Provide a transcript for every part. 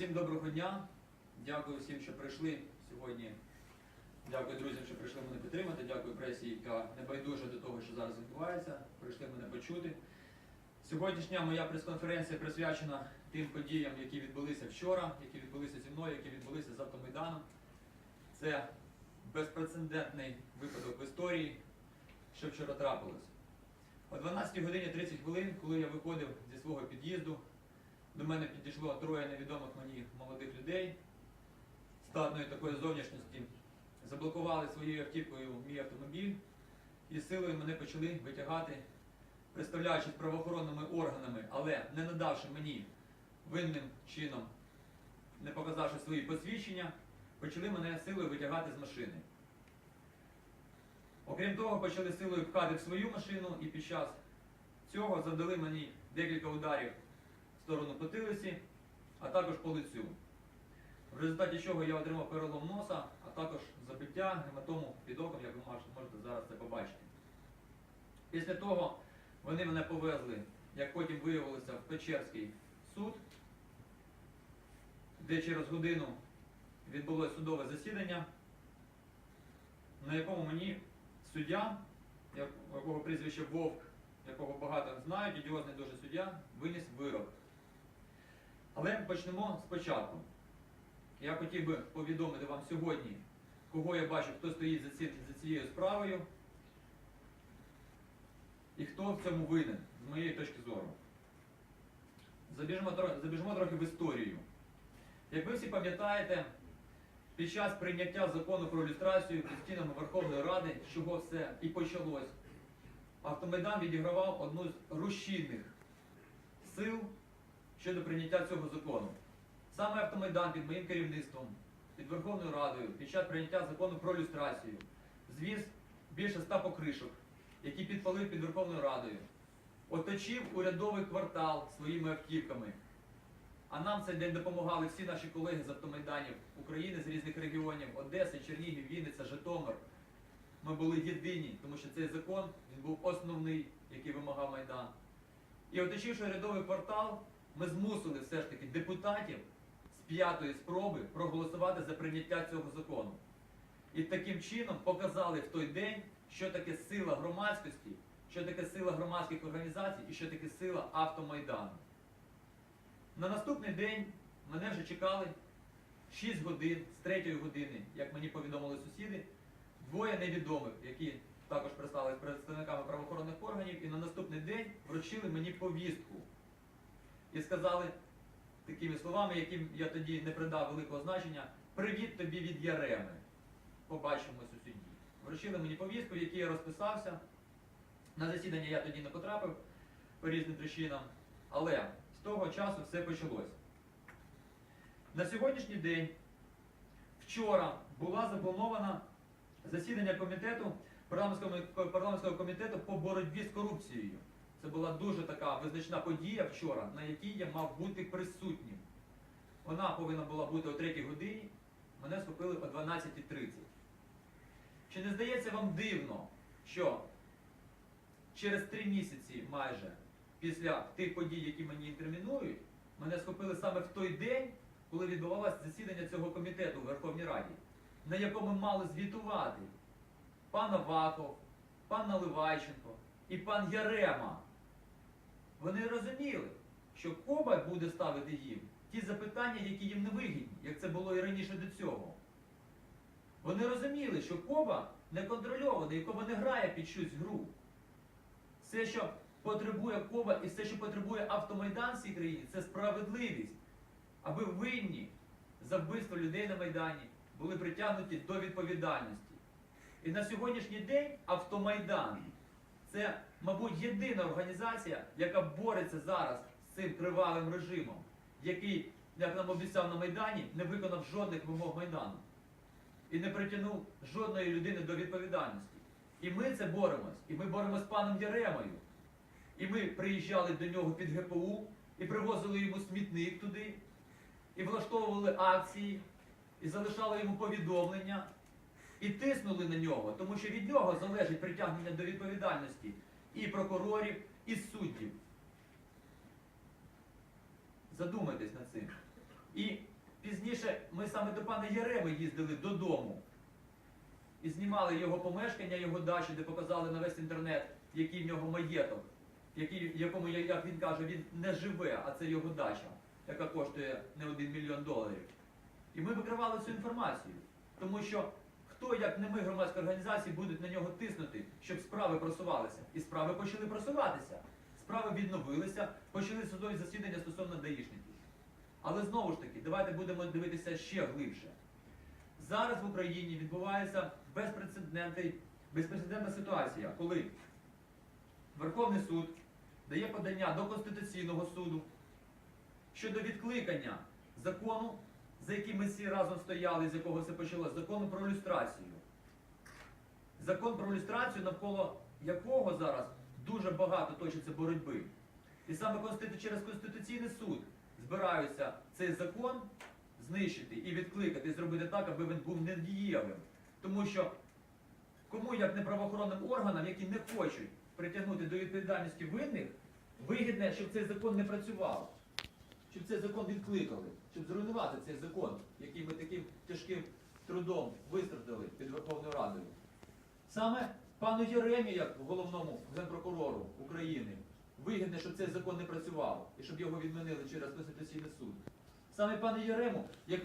Всім доброго дня. Дякую всім, що прийшли сьогодні. Дякую друзям, що прийшли мене підтримати. Дякую пресі, яка не байдужа до того, що зараз відбувається. Прийшли мене почути. Сьогоднішня моя прес-конференція присвячена тим подіям, які відбулися вчора, які відбулися зі мною, які відбулися з автомайданом. Це безпрецедентний випадок в історії, що вчора трапилось. О 12 годині 30 хвилин, коли я виходив зі свого під'їзду, до мене підійшло троє невідомих мені молодих людей статної такої зовнішності, заблокували своєю автівкою мій автомобіль і силою мене почали витягати, представляючись правоохоронними органами, але не надавши мені винним чином, не показавши свої посвідчення, почали мене силою витягати з машини. Окрім того, почали силою пхати в свою машину і під час цього завдали мені декілька ударів сторону потилиці, а також по лицю. В результаті чого я отримав перелом носа, а також забиття гематому під оком, як ви можете зараз це побачити. Після того вони мене повезли, як потім виявилося, в Печерський суд, де через годину відбулося судове засідання, на якому мені суддя, якого прізвище Вовк, якого багато знають, ідіозний дуже суддя, виніс вирок. Але почнемо спочатку. Я хотів би повідомити вам сьогодні, кого я бачу, хто стоїть за, ці, за цією справою і хто в цьому винен, з моєї точки зору. Забіжимо, забіжимо трохи в історію. Як ви всі пам'ятаєте, під час прийняття закону про люстрацію під стінами Верховної Ради, з чого все і почалось, Автомайдан відігравав одну з рушійних сил щодо прийняття цього закону. Саме Автомайдан під моїм керівництвом, під Верховною Радою, під час прийняття закону про люстрацію, звіз більше ста покришок, які підпалив під Верховною Радою, оточив урядовий квартал своїми автівками. А нам цей день допомагали всі наші колеги з автомайданів України з різних регіонів Одеси, Чернігів, Вінниця, Житомир. Ми були єдині, тому що цей закон він був основний, який вимагав Майдан. І оточивши урядовий квартал, ми змусили все ж таки депутатів з п'ятої спроби проголосувати за прийняття цього закону. І таким чином показали в той день, що таке сила громадськості, що таке сила громадських організацій і що таке сила автомайдану. На наступний день мене вже чекали 6 годин з 3 години, як мені повідомили сусіди, двоє невідомих, які також пристали з представниками правоохоронних органів, і на наступний день вручили мені повістку. І сказали такими словами, яким я тоді не придав великого значення, привіт тобі від Яреми. Побачимось у суді. Вручили мені повістку, в якій я розписався. На засідання я тоді не потрапив по різним причинам, але з того часу все почалось. На сьогоднішній день, вчора, була запланована засідання комітету, парламентського, комітету по боротьбі з корупцією. Це була дуже така визначна подія вчора, на якій я мав бути присутнім. Вона повинна була бути о 3 годині, мене схопили о 12.30. Чи не здається вам дивно, що через три місяці майже після тих подій, які мені інкримінують, мене схопили саме в той день, коли відбувалося засідання цього комітету в Верховній Раді, на якому мали звітувати пан Аваков, пан Наливайченко і пан Ярема. Вони розуміли, що Коба буде ставити їм ті запитання, які їм не вигідні, як це було і раніше до цього. Вони розуміли, що Коба не контрольований, і Коба не грає під щось гру. Все, що потребує Коба і все, що потребує автомайдан в цій країні, це справедливість, аби винні за вбивство людей на Майдані були притягнуті до відповідальності. І на сьогоднішній день автомайдан це, мабуть, єдина організація, яка бореться зараз з цим кривавим режимом, який, як нам обіцяв на Майдані, не виконав жодних вимог Майдану і не притягнув жодної людини до відповідальності. І ми це боремось, і ми боремось з паном Яремою. І ми приїжджали до нього під ГПУ і привозили йому смітник туди, і влаштовували акції, і залишали йому повідомлення, і тиснули на нього, тому що від нього залежить притягнення до відповідальності і прокурорів, і суддів. Задумайтесь над цим. І Раніше ми саме до пана Єреми їздили додому і знімали його помешкання, його дачу, де показали на весь інтернет, який в нього маєток, який, якому, як він каже, він не живе, а це його дача, яка коштує не один мільйон доларів. І ми викривали цю інформацію, тому що хто, як не ми, громадські організації, будуть на нього тиснути, щоб справи просувалися. І справи почали просуватися. Справи відновилися, почали судові засідання стосовно даїшників. Але знову ж таки, давайте будемо дивитися ще глибше. Зараз в Україні відбувається безпрецедентна ситуація, коли Верховний суд дає подання до Конституційного суду щодо відкликання закону, за яким ми всі разом стояли, з якого все почалося, закону про люстрацію. Закон про люстрацію, навколо якого зараз дуже багато точиться боротьби. І саме через Конституційний суд збираються цей закон знищити і відкликати, і зробити так, аби він був недієвим. Тому що кому, як не правоохоронним органам, які не хочуть притягнути до відповідальності винних, вигідне, щоб цей закон не працював, щоб цей закон відкликали, щоб зруйнувати цей закон, який ми таким тяжким трудом вистрадили під Верховною Радою. Саме пану Єремі, як головному генпрокурору України, вигідне, щоб цей закон не працював і щоб його відмінили через Конституційний суд. Саме пане Єрему, як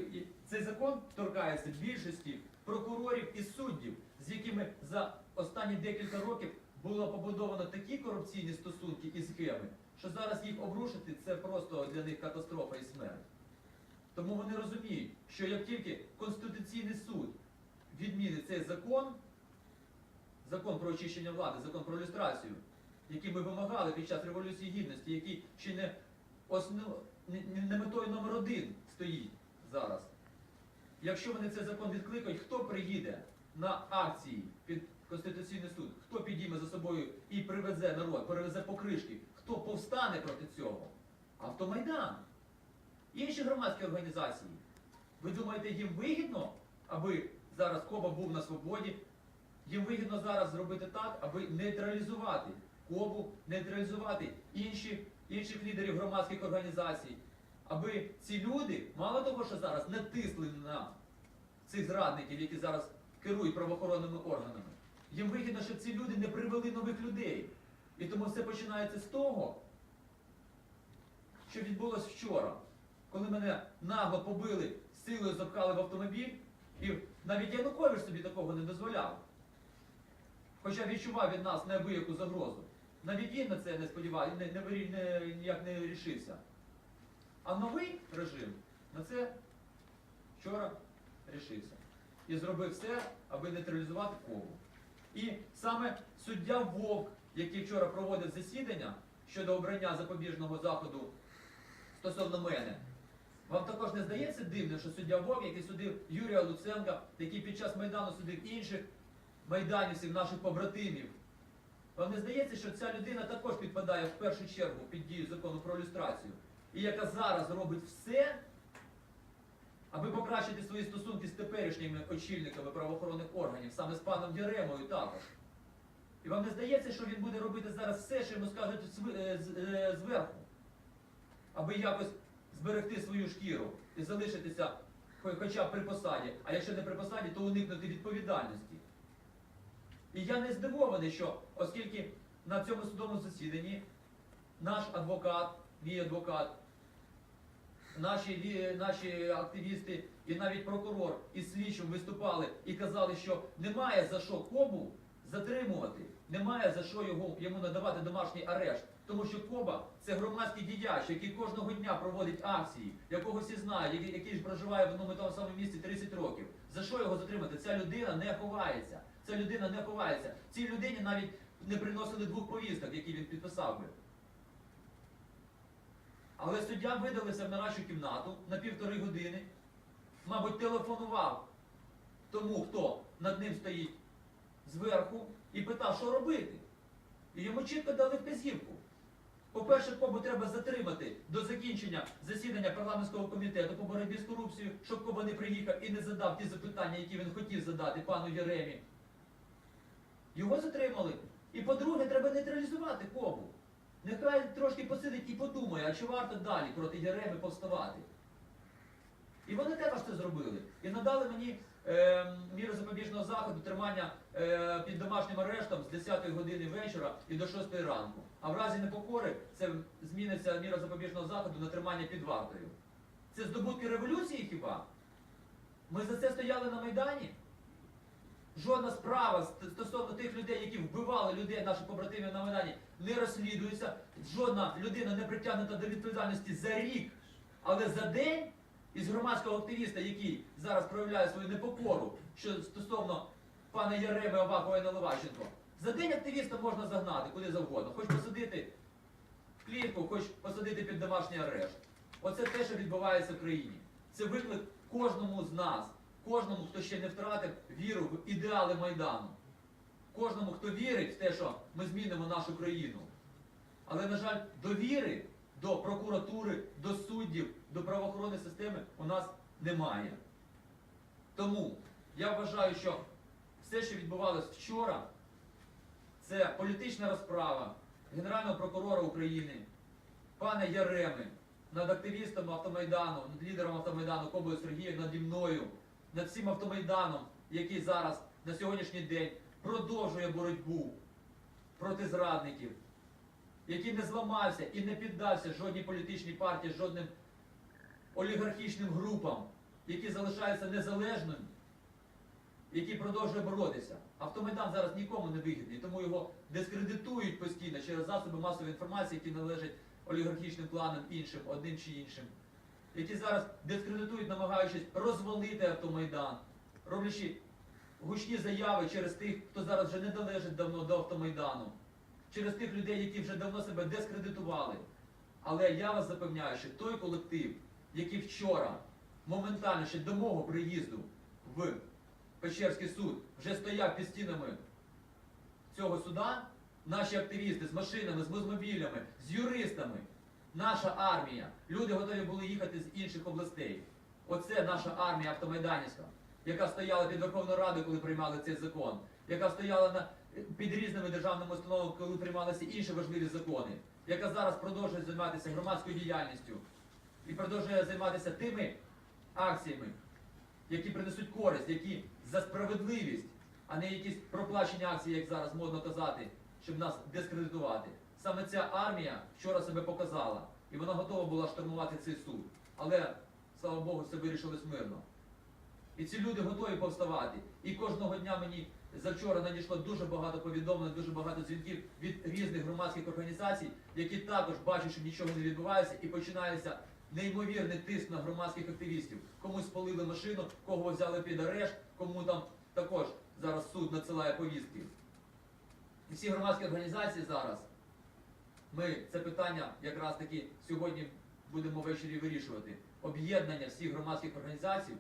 цей закон торкається більшості прокурорів і суддів, з якими за останні декілька років було побудовано такі корупційні стосунки і схеми, що зараз їх обрушити це просто для них катастрофа і смерть. Тому вони розуміють, що як тільки Конституційний суд відмінить цей закон, закон про очищення влади, закон про люстрацію, який ми вимагали під час Революції Гідності, який ще не, основ... не, метою номер один стоїть зараз. Якщо вони цей закон відкликають, хто приїде на акції під Конституційний суд, хто підійме за собою і привезе народ, перевезе покришки, хто повстане проти цього? Автомайдан. Інші громадські організації. Ви думаєте, їм вигідно, аби зараз Коба був на свободі? Їм вигідно зараз зробити так, аби нейтралізувати Кобу, нейтралізувати інші, інших лідерів громадських організацій, аби ці люди, мало того, що зараз натисли на цих зрадників, які зараз керують правоохоронними органами. Їм вигідно, щоб ці люди не привели нових людей. І тому все починається з того, що відбулося вчора, коли мене нагло побили, силою запхали в автомобіль, і навіть Янукович собі такого не дозволяв. Хоча відчував від нас неабияку загрозу. Навіть він на це не сподівався, не, не, не, ніяк не рішився. А новий режим на це вчора рішився. І зробив все, аби нейтралізувати Кову. І саме суддя Вовк, який вчора проводив засідання щодо обрання запобіжного заходу стосовно мене, вам також не здається дивним, що суддя Вовк, який судив Юрія Луценка, який під час Майдану судив інших майданівців, наших побратимів, вам не здається, що ця людина також підпадає в першу чергу під дію закону про люстрацію, і яка зараз робить все, аби покращити свої стосунки з теперішніми очільниками правоохоронних органів, саме з паном Яремою також. І вам не здається, що він буде робити зараз все, що йому скажуть е, е, зверху, аби якось зберегти свою шкіру і залишитися хоча б при посаді, а якщо не при посаді, то уникнути відповідальності. І я не здивований, що оскільки на цьому судовому засіданні наш адвокат, мій адвокат, наші, наші активісти і навіть прокурор і слідчим виступали і казали, що немає за що Кобу затримувати, немає за що його, йому надавати домашній арешт. Тому що Коба це громадський діяч, який кожного дня проводить акції, якого всі знають, який, ж проживає в одному і тому самому місці 30 років. За що його затримати? Ця людина не ховається. Ця людина не ховається. Цій людині навіть не приносили двох повісток, які він підписав би. Але суддя видалився в нарадчу кімнату на півтори години, мабуть, телефонував тому, хто над ним стоїть зверху, і питав, що робити. І йому чітко дали вказівку. По-перше, Кобу треба затримати до закінчення засідання парламентського комітету по боротьбі з корупцією, щоб Коба не приїхав і не задав ті запитання, які він хотів задати пану Єремі. Його затримали. І по-друге, треба нейтралізувати Кобу. Нехай трошки посидить і подумає, а чи варто далі проти Єреми повставати. І вони також це зробили. І надали мені е, міру запобіжного заходу тримання під домашнім арештом з 10 години вечора і до 6 ранку. А в разі непокори це зміниться міра запобіжного заходу на тримання під вартою. Це здобутки революції хіба? Ми за це стояли на Майдані? Жодна справа стосовно тих людей, які вбивали людей, наших побратимів на Майдані, не розслідується. Жодна людина не притягнута до відповідальності за рік, але за день із громадського активіста, який зараз проявляє свою непокору, що стосовно пана Яреми Авакова і за день активіста можна загнати куди завгодно, хоч посадити в клітку, хоч посадити під домашній арешт. Оце те, що відбувається в країні. Це виклик кожному з нас, кожному, хто ще не втратив віру в ідеали Майдану. Кожному, хто вірить в те, що ми змінимо нашу країну. Але, на жаль, довіри до прокуратури, до суддів, до правоохоронної системи у нас немає. Тому я вважаю, що все, що відбувалось вчора, це політична розправа Генерального прокурора України, пана Яреми, над активістом автомайдану, над лідером автомайдану Кобою Сергієм, наді мною, над всім автомайданом, який зараз на сьогоднішній день продовжує боротьбу проти зрадників, який не зламався і не піддався жодній політичній партії, жодним олігархічним групам, які залишаються незалежними, які продовжує боротися. Автомайдан зараз нікому не вигідний, тому його дискредитують постійно через засоби масової інформації, які належать олігархічним кланам іншим, одним чи іншим, які зараз дискредитують, намагаючись розвалити автомайдан, роблячи гучні заяви через тих, хто зараз вже не належить давно до автомайдану, через тих людей, які вже давно себе дискредитували. Але я вас запевняю, що той колектив, який вчора моментально ще до мого приїзду в Печерський суд вже стояв під стінами цього суда, наші активісти з машинами, з мозмобілями, з юристами, наша армія, люди готові були їхати з інших областей. Оце наша армія автомайданівська, яка стояла під Верховною Радою, коли приймали цей закон, яка стояла на, під різними державними установами, коли приймалися інші важливі закони, яка зараз продовжує займатися громадською діяльністю і продовжує займатися тими акціями, які принесуть користь, які за справедливість, а не якісь проплачені акції, як зараз модно казати, щоб нас дискредитувати. Саме ця армія вчора себе показала, і вона готова була штурмувати цей суд. Але, слава Богу, все вирішилось мирно. І ці люди готові повставати. І кожного дня мені завчора надійшло дуже багато повідомлень, дуже багато дзвінків від різних громадських організацій, які також бачать, що нічого не відбувається, і починається неймовірний тиск на громадських активістів. Комусь спалили машину, кого взяли під арешт, кому там також зараз суд надсилає повістки. І всі громадські організації зараз, ми це питання якраз таки сьогодні будемо ввечері вирішувати. Об'єднання всіх громадських організацій,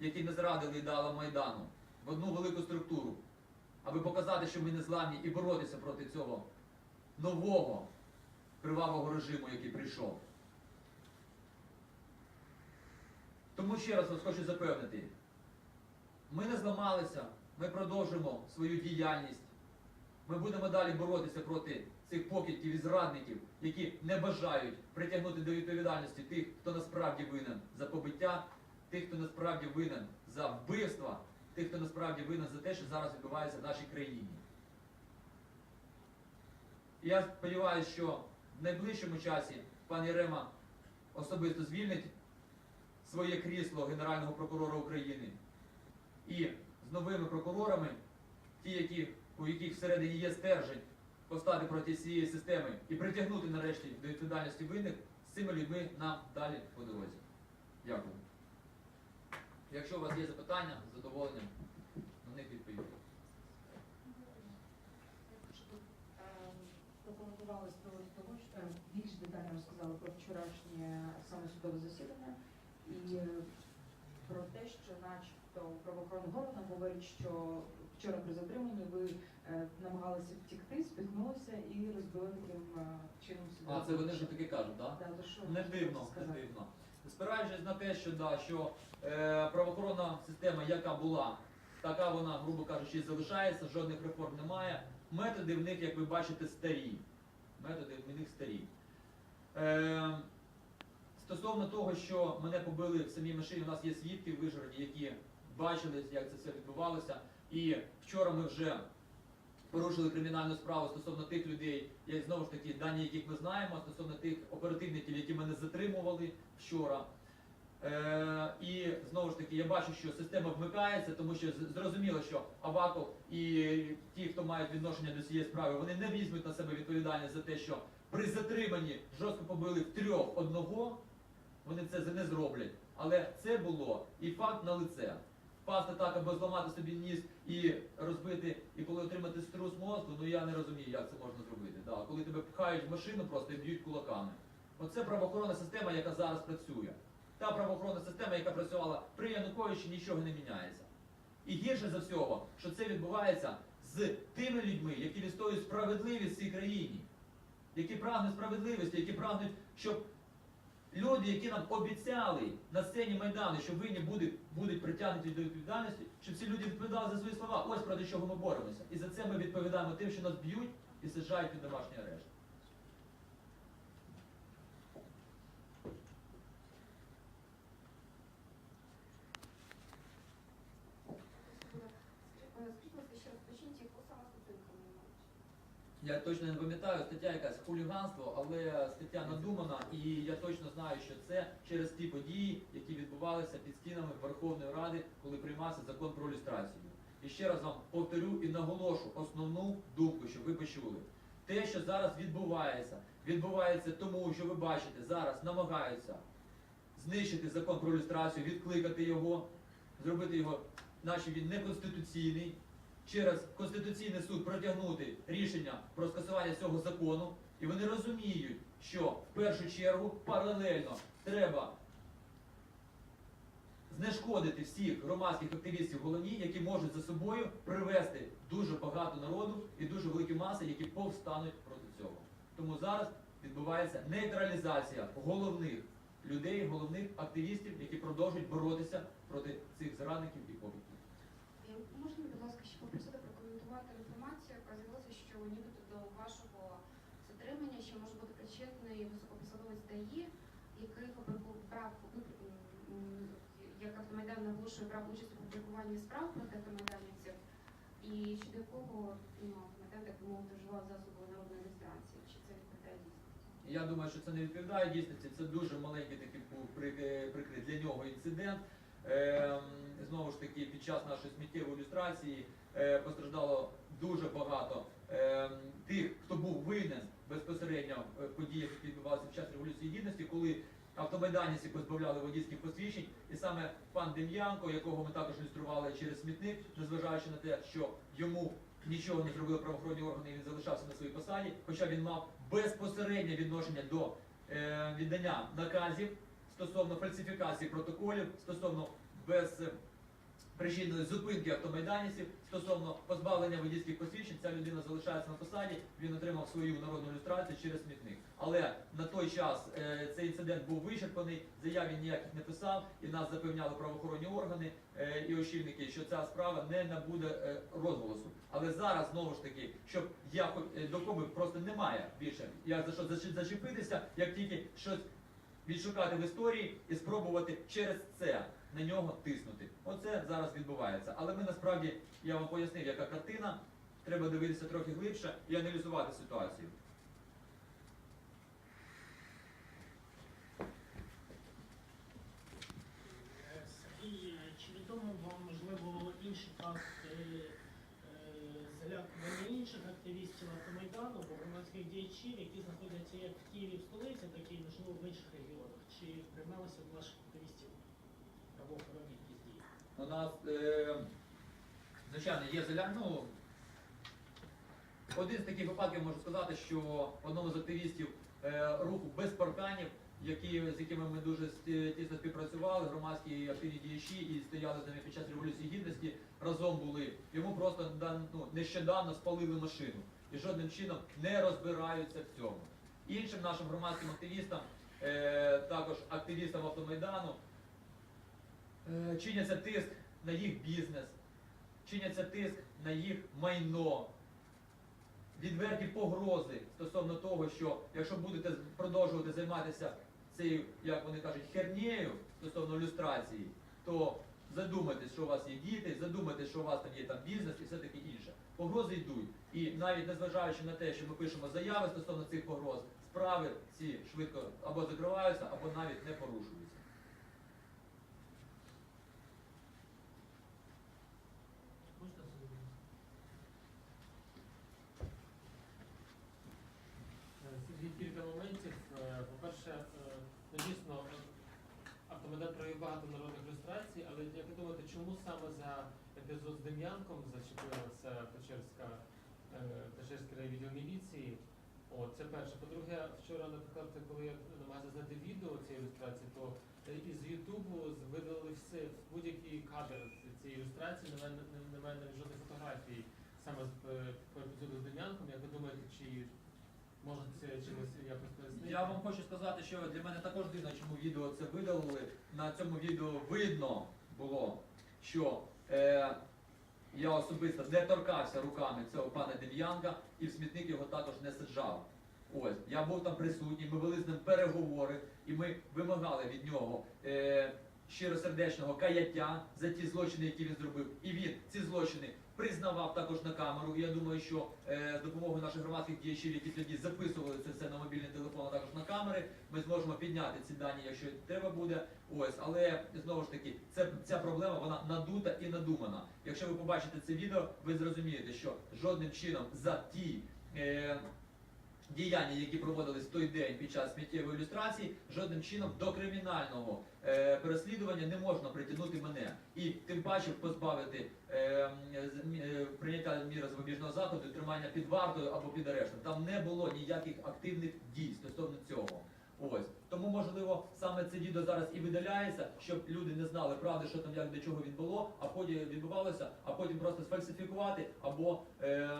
які не зрадили ідеалам Майдану, в одну велику структуру, аби показати, що ми не зламні і боротися проти цього нового кривавого режиму, який прийшов. Тому ще раз вас хочу запевнити, ми не зламалися, ми продовжимо свою діяльність. Ми будемо далі боротися проти цих покидьків і зрадників, які не бажають притягнути до відповідальності тих, хто насправді винен за побиття, тих, хто насправді винен за вбивства, тих, хто насправді винен за те, що зараз відбувається в нашій країні. Я сподіваюся, що в найближчому часі пан Єрема особисто звільнить своє крісло Генерального прокурора України і з новими прокурорами, ті, які, у яких всередині є стержень, постати проти цієї системи і притягнути нарешті до відповідальності винних, з цими людьми нам далі по дорозі. Дякую. Якщо у вас є запитання, з задоволенням на них відповім. Прокоментували з того, що е, більш детально розказали про вчорашнє саме судове засідання і е, про те, що начебто правоохоронний орган говорить, що вчора при затриманні ви е, намагалися втікти, спіткнулися і розбили таким е, чином судове А, це вони вже таки кажуть, так? Да, що Не дивно, не дивно. Спираючись на те, що, да, що е, правоохоронна система, яка була, така вона, грубо кажучи, залишається, жодних реформ немає. Методи в них, як ви бачите, старі. Методи в них старі. Е, Стосовно того, що мене побили в самій машині, у нас є свідки в Вижгороді, які бачили, як це все відбувалося. І вчора ми вже порушили кримінальну справу стосовно тих людей, як знову ж таки, дані яких ми знаємо, стосовно тих оперативників, які мене затримували вчора. Е, і знову ж таки, я бачу, що система вмикається, тому що зрозуміло, що Аваков і ті, хто мають відношення до цієї справи, вони не візьмуть на себе відповідальність за те, що при затриманні жорстко побили в трьох одного, вони це не зроблять. Але це було і факт на лице. Впасти так або зламати собі ніс і розбити, і коли отримати струс мозку, ну я не розумію, як це можна зробити. Да. Коли тебе пхають в машину просто і б'ють кулаками. Оце правоохоронна система, яка зараз працює. Та правоохоронна система, яка працювала при Януковичі, нічого не міняється. І гірше за всього, що це відбувається з тими людьми, які відстоюють справедливість в цій країні, які прагнуть справедливості, які прагнуть, щоб люди, які нам обіцяли на сцені Майдану, що винні будуть, будуть притягнуті до відповідальності, щоб ці люди відповідали за свої слова. Ось проти чого ми боремося. І за це ми відповідаємо тим, що нас б'ють і саджають під домашній арешт. Скажіть, будь ласка, ще раз почніть, яку саме зупинку ви маєте? Я точно не пам'ятаю, стаття якась хуліганство, але стаття надумана, і я точно знаю, що це через ті події, які відбувалися під стінами Верховної Ради, коли приймався закон про люстрацію. І ще раз вам повторю і наголошу основну думку, щоб ви почули. Те, що зараз відбувається, відбувається тому, що ви бачите, зараз намагаються знищити закон про люстрацію, відкликати його, зробити його, наче він неконституційний, через Конституційний суд протягнути рішення про скасування цього закону, і вони розуміють, що в першу чергу паралельно треба знешкодити всіх громадських активістів головні, які можуть за собою привести дуже багато народу і дуже великі маси, які повстануть проти цього. Тому зараз відбувається нейтралізація головних людей, головних активістів, які продовжують боротися проти цих зрадників і побитів. Е, попросити прокоментувати інформацію, яка з'явилася, що нібито до вашого затримання ще може бути причетний високопосадовець ДАІ, який брав, ну, як автомайдан наголошує, брав участь у публікуванні справ проти автомайданівців, і щодо якого ну, автомайдан, так мовити, вживав засоби народної реєстрації. Чи це відповідає дійсності? Я думаю, що це не відповідає дійсності. Це дуже маленький такий був прикрит для нього інцидент. Ем, знову ж таки, під час нашої сміттєвої ілюстрації е, постраждало дуже багато. Ем, тих, хто був винен безпосередньо в подіях, які відбувалися під час революції гідності, коли автомайданівці позбавляли водійських посвідчень, і саме пан Дем'янко, якого ми також ілюстрували через смітник, незважаючи на те, що йому нічого не зробили правоохоронні органи, і він залишався на своїй посаді, хоча він мав безпосереднє відношення до е, віддання наказів стосовно фальсифікації протоколів, стосовно безпричинної зупинки автомайданівців, стосовно позбавлення водійських посвідчень, ця людина залишається на посаді, він отримав свою народну ілюстрацію через смітник. Але на той час е, цей інцидент був вичерпаний, заяв він ніяких не писав, і нас запевняли правоохоронні органи е, і очільники, що ця справа не набуде е, розголосу. Але зараз знову ж таки, щоб я е, до кого просто немає більше, як за що зачепитися, як тільки щось відшукати в історії і спробувати через це на нього тиснути. Оце зараз відбувається. Але ми насправді, я вам пояснив, яка картина. Треба дивитися трохи глибше і аналізувати ситуацію. Е, Сергій, чи відомо можливо, інші факти е, інших активістів автомайдану або громадських діячів, які знаходяться як в Києві в столиці, так і можливо в інших регіонах? Чи приймалися до ваших активістів правоохоронні якісь дії? У нас, е, звичайно, є заля... ну, один з таких випадків можу сказати, що одному з активістів е, руху без парканів, які, з якими ми дуже тісно співпрацювали, громадські активні діячі і стояли з ними під час революції гідності, разом були. Йому просто ну, нещодавно спалили машину і жодним чином не розбираються в цьому. Іншим нашим громадським активістам, е, також активістам автомайдану, чиняться тиск на їх бізнес, чиняться тиск на їх майно, відверті погрози стосовно того, що якщо будете продовжувати займатися цією, як вони кажуть, хернею стосовно люстрації, то задумайтесь, що у вас є діти, задумайтесь, що у вас там є там бізнес і все таке інше. Погрози йдуть. І навіть незважаючи на те, що ми пишемо заяви стосовно цих погроз, справи ці швидко або закриваються, або навіть не порушуються. Можна зробити? Е, Сергій, кілька моментів. Е, По-перше, е, ну, дійсно, е, автомедет провів багато народних люстрацій, але як ви думаєте, чому саме за Дем'янком зачепилася Печерська, е, Печерський райвідділ міліції? О, це перше. По-друге, вчора, наприклад, коли я намагався знайти відео цієї ілюстрації, то із Ютубу видалили все, будь-який кадр цієї ілюстрації, немає, немає навіть жодних фотографій саме е, з Дем'янком. Як ви думаєте, чи Можна це чимось якось пояснити? Я вам хочу сказати, що для мене також дивно, чому відео це видалили. На цьому відео видно було, що е, я особисто не торкався руками цього пана Дем'янка і в смітник його також не саджав. Ось, я був там присутній, ми вели з ним переговори, і ми вимагали від нього е, щиросердечного каяття за ті злочини, які він зробив. І він ці злочини признавав також на камеру. Я думаю, що е, з допомогою наших громадських діячів, які тоді записували це все на мобільний телефон, а також на камери, ми зможемо підняти ці дані, якщо треба буде. Ось, але знову ж таки, це ця проблема вона надута і надумана. Якщо ви побачите це відео, ви зрозумієте, що жодним чином за ті. Е, Діяння, які проводились в той день під час сміттєвої ілюстрації, жодним чином до кримінального е, переслідування не можна притягнути мене і тим паче позбавити е, е, прийняття міри запобіжного заходу, тримання під вартою або під арештом. Там не було ніяких активних дій стосовно цього. Ось тому можливо саме це відео зараз і видаляється, щоб люди не знали правди, що там як до чого відбуло, а потім відбувалося, а потім просто сфальсифікувати або е,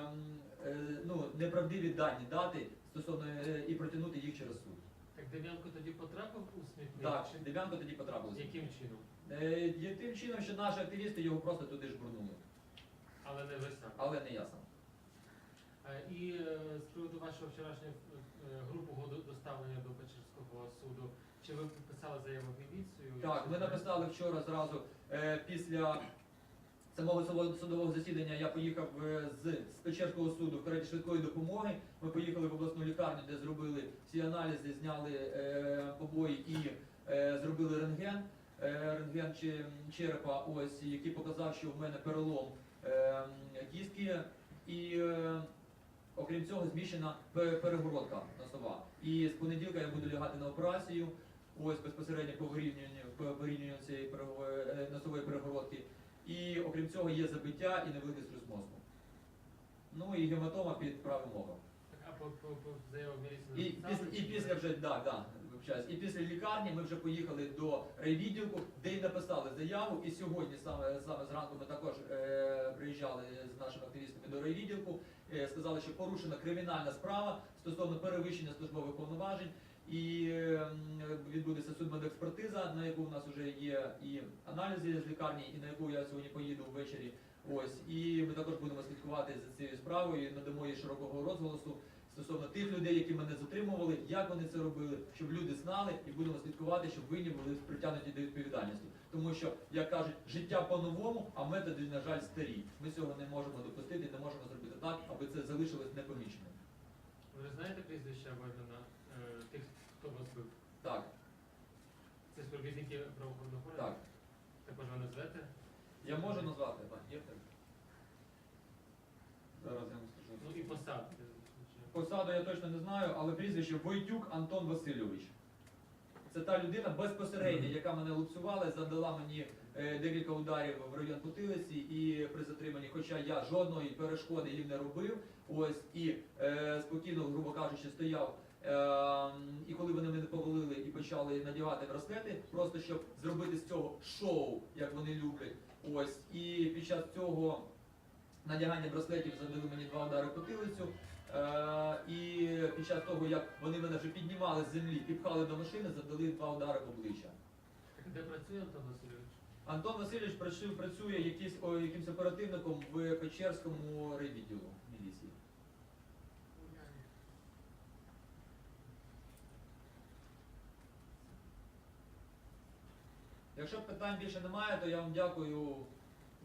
ну неправдиві дані дати стосовно е, і протягнути їх через суд. Так Дем'янко тоді потрапив у смітник? Так, Чи- Дев'янко тоді потрапилося. Яким чином? Е, тим чином, що наші активісти його просто туди ж бурнули, Але не ви сам. але не я сам. Е, І е, з приводу вашого вчорашнього е, групового доставлення до Печерського суду, чи ви писали заяву в міліцію? Так, ми написали вчора зразу е, після самого судового- засідання. Я поїхав е, з, Печерського суду в кареті швидкої допомоги. Ми поїхали в обласну лікарню, де зробили всі аналізи, зняли е, побої і е, зробили рентген. Е, рентген черепа, ось який показав, що в мене перелом е, кістки і. Е, Окрім цього, зміщена пе- перегородка носова. І з понеділка я буду лягати на операцію. Ось безпосередньо по вирівнюванню по вирівнюванню цієї е, носової перегородки. І окрім цього є забиття і невеликий струс мозку. Ну і гематома під правим оком. І після, і після вже да, да, вибачаюсь. і після лікарні ми вже поїхали до райвідділку, де й написали заяву. І сьогодні саме саме зранку ми також е, приїжджали з нашими активістами до райвідділку. Е, сказали, що порушена кримінальна справа стосовно перевищення службових повноважень. І відбудеться судмедекспертиза, на яку в нас вже є і аналізи з лікарні, і на яку я сьогодні поїду ввечері. Ось і ми також будемо слідкувати за цією справою, надамо їй широкого розголосу стосовно тих людей, які мене затримували, як вони це робили, щоб люди знали, і будемо слідкувати, щоб винні були притягнуті до відповідальності. Тому що, як кажуть, життя по-новому, а методи, на жаль, старі. Ми цього не можемо допустити, не можемо зробити так, аби це залишилось непоміченим. Ви знаєте прізвища імена е, тих, хто вас? Так, Це співробітники правоохоронного так. Також ви назвете? Я можу назвати, так, є так. Зараз я вам скажу. Ну і посад. Посаду я точно не знаю, але прізвище Войтюк Антон Васильович. Це та людина безпосередньо, яка мене лупцювала, задала мені е, декілька ударів в район потилиці і при затриманні, хоча я жодної перешкоди їм не робив. Ось і е, спокійно, грубо кажучи, стояв. Е, і коли вони мене повалили і почали надягати браслети, просто щоб зробити з цього шоу, як вони люблять. Ось і під час цього надягання браслетів задали мені два удари потилицю. Е, і під час того, як вони мене вже піднімали з землі, підпхали до машини, завдали два удари в обличчя. Де працює Антон Васильович? Антон Васильович працює, працює якимсь оперативником в Печерському райвідділу міліції. Якщо питань більше немає, то я вам дякую.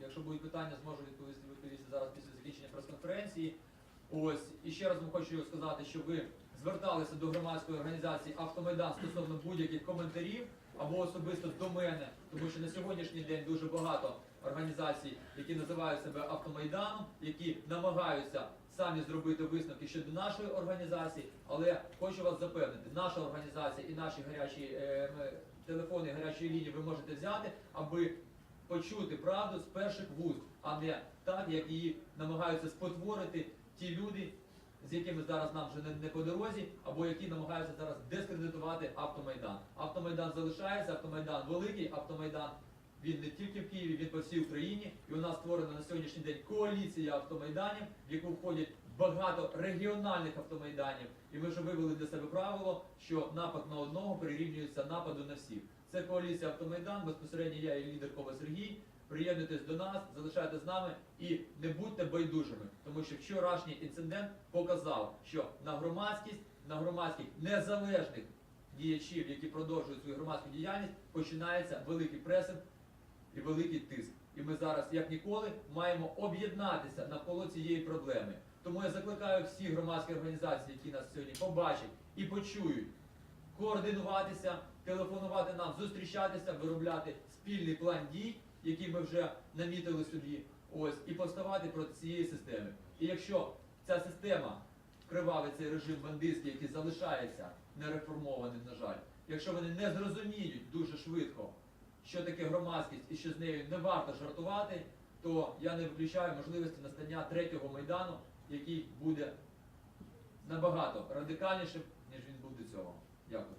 Якщо будуть питання, зможу відповісти, відповісти зараз після закінчення прес-конференції. Ось і ще раз вам хочу сказати, що ви зверталися до громадської організації Автомайдан стосовно будь-яких коментарів або особисто до мене, тому що на сьогоднішній день дуже багато організацій, які називають себе Автомайданом, які намагаються самі зробити висновки щодо нашої організації, але хочу вас запевнити, наша організація і наші гарячі е, телефони гарячої лінії ви можете взяти, аби почути правду з перших вуст, а не так, як її намагаються спотворити ті люди, з якими зараз нам вже не, по дорозі, або які намагаються зараз дискредитувати автомайдан. Автомайдан залишається, автомайдан великий, автомайдан. Він не тільки в Києві, він по всій Україні. І у нас створена на сьогоднішній день коаліція автомайданів, в яку входять багато регіональних автомайданів. І ми вже вивели для себе правило, що напад на одного прирівнюється нападу на всіх. Це коаліція автомайдан, безпосередньо я і лідер Кова Сергій. Приєднуйтесь до нас, залишайтесь з нами і не будьте байдужими, тому що вчорашній інцидент показав, що на громадськість, на громадських незалежних діячів, які продовжують свою громадську діяльність, починається великий пресинг і великий тиск. І ми зараз, як ніколи, маємо об'єднатися навколо цієї проблеми. Тому я закликаю всі громадські організації, які нас сьогодні побачать і почують, координуватися, телефонувати нам, зустрічатися, виробляти спільний план дій, який ми вже намітили собі, ось, і поставати проти цієї системи. І якщо ця система, кривавий цей режим бандитський, який залишається нереформованим, на жаль, якщо вони не зрозуміють дуже швидко, що таке громадськість і що з нею не варто жартувати, то я не виключаю можливості настання третього майдану, який буде набагато радикальнішим, ніж він був до цього. Дякую.